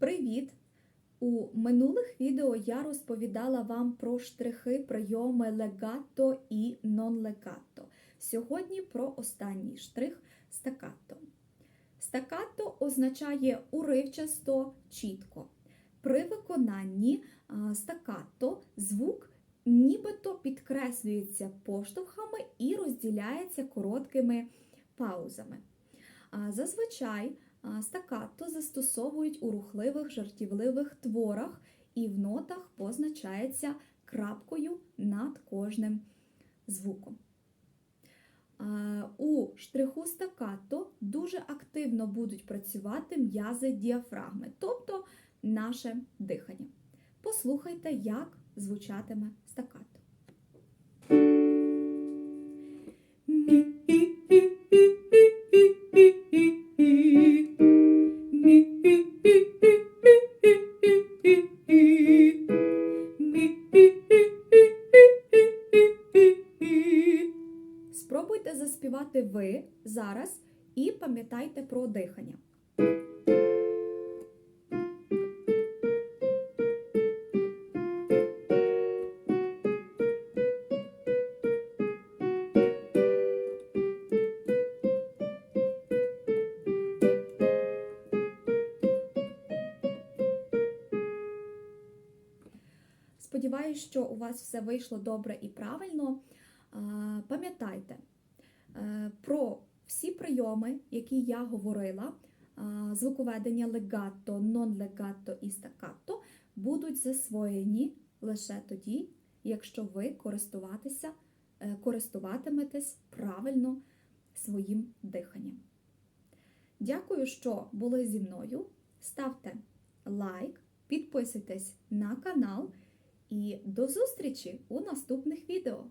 Привіт! У минулих відео я розповідала вам про штрихи, прийоми легато і нон-легато. Сьогодні про останній штрих стакато. Стакато означає уривчасто чітко. При виконанні стакато звук нібито підкреслюється поштовхами і розділяється короткими паузами. Зазвичай а, стакато застосовують у рухливих жартівливих творах і в нотах позначається крапкою над кожним звуком. У штриху стакато дуже активно будуть працювати м'язи діафрагми, тобто наше дихання. Послухайте, як звучатиме стакато. Спробуйте заспівати ви зараз і пам'ятайте про дихання. Сподіваюсь, що у вас все вийшло добре і правильно. А, Пам'ятайте е, про всі прийоми, які я говорила, звуковедення легато, нон-легато і стакато, будуть засвоєні лише тоді, якщо ви користуватися, е, користуватиметесь правильно своїм диханням. Дякую, що були зі мною. Ставте лайк, підписуйтесь на канал і до зустрічі у наступних відео!